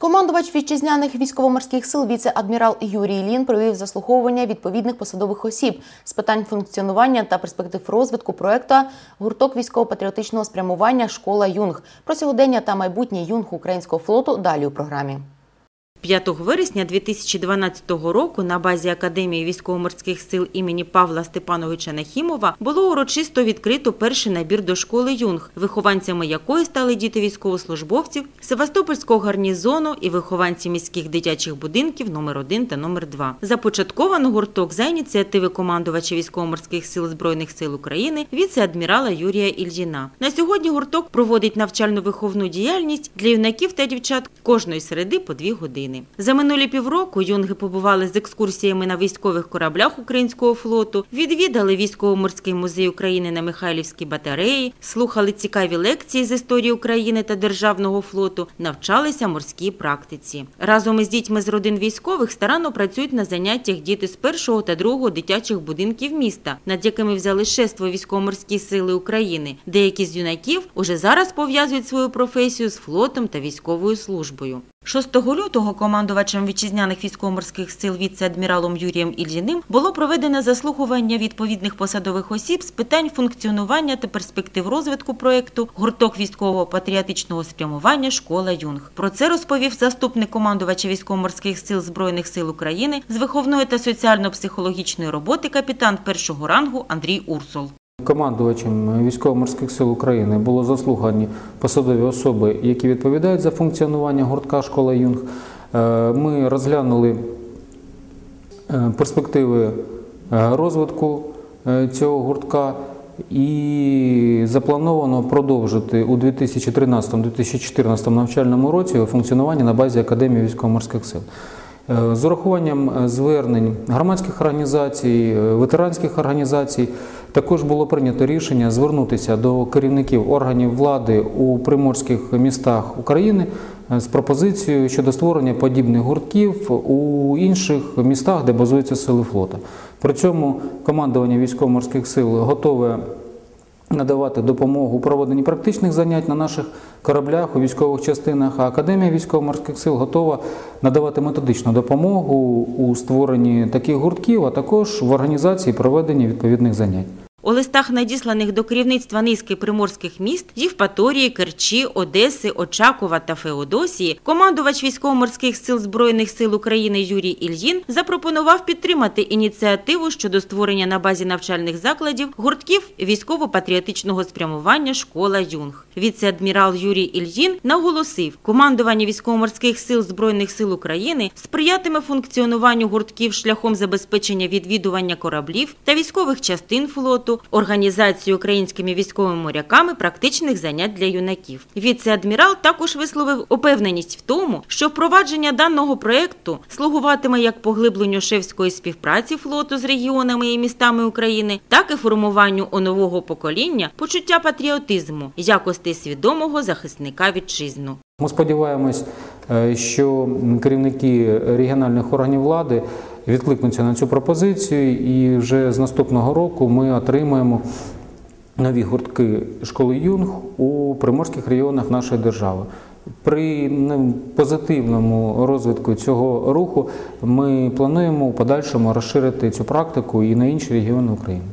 Командувач вітчизняних військово-морських сил віце-адмірал Юрій Лін провів заслуховування відповідних посадових осіб з питань функціонування та перспектив розвитку проекту гурток військово-патріотичного спрямування Школа Юнг про сьогодення та майбутнє юнг українського флоту. Далі у програмі. 5 вересня 2012 року на базі Академії військово-морських сил імені Павла Степановича Нахімова було урочисто відкрито перший набір до школи Юнг, вихованцями якої стали діти військовослужбовців Севастопольського гарнізону і вихованці міських дитячих будинків номер 1 та номер 2 Започатковано гурток за ініціативи командувача військово-морських сил Збройних сил України віце-адмірала Юрія Ільдіна. На сьогодні гурток проводить навчально-виховну діяльність для юнаків та дівчат кожної середи по дві години. За минулі півроку юнги побували з екскурсіями на військових кораблях українського флоту, відвідали військово-морський музей України на Михайлівській батареї, слухали цікаві лекції з історії України та державного флоту, навчалися морській практиці. Разом із дітьми з родин військових старанно працюють на заняттях діти з першого та другого дитячих будинків міста, над якими взяли шество військово-морські сили України. Деякі з юнаків уже зараз пов'язують свою професію з флотом та військовою службою. 6 лютого командувачем вітчизняних військово-морських сил віце-адміралом Юрієм Ільїним було проведено заслухування відповідних посадових осіб з питань функціонування та перспектив розвитку проєкту гурток військового патріотичного спрямування Школа Юнг. Про це розповів заступник командувача військово-морських сил Збройних сил України з виховної та соціально-психологічної роботи капітан першого рангу Андрій Урсул. Командувачем військово-морських сил України було заслухані посадові особи, які відповідають за функціонування гуртка школа Юнг. Е, Ми розглянули е, перспективи е, розвитку цього гуртка і заплановано продовжити у 2013-2014 навчальному році функціонування на базі Академії військово-морських сил. З урахуванням звернень громадських організацій, ветеранських організацій також було прийнято рішення звернутися до керівників органів влади у приморських містах України з пропозицією щодо створення подібних гуртків у інших містах, де базуються сили флота. При цьому командування військово-морських сил готове надавати допомогу у проведенні практичних занять на наших кораблях у військових частинах, а Академія військово-морських сил готова надавати методичну допомогу у створенні таких гуртків, а також в організації проведення відповідних занять. У листах, надісланих до керівництва низки приморських міст Євпаторії, Керчі, Одеси, Очакова та Феодосії, командувач військово-морських сил Збройних сил України Юрій Ільїн запропонував підтримати ініціативу щодо створення на базі навчальних закладів гуртків військово-патріотичного спрямування Школа Юнг. Віце-адмірал Юрій Ільїн наголосив, командування військово-морських сил Збройних сил України сприятиме функціонуванню гуртків шляхом забезпечення відвідування кораблів та військових частин флоту організацію українськими військовими моряками практичних занять для юнаків. Віце-адмірал також висловив упевненість в тому, що впровадження даного проєкту слугуватиме як поглибленню шефської співпраці флоту з регіонами і містами України, так і формуванню у нового покоління почуття патріотизму, якостей свідомого захисника вітчизну. Ми сподіваємось, е, що керівники регіональних органів влади відкликнуться на цю пропозицію, і вже з наступного року ми отримаємо нові гуртки школи Юнг у приморських регіонах нашої держави. При позитивному розвитку цього руху ми плануємо у подальшому розширити цю практику і на інші регіони України.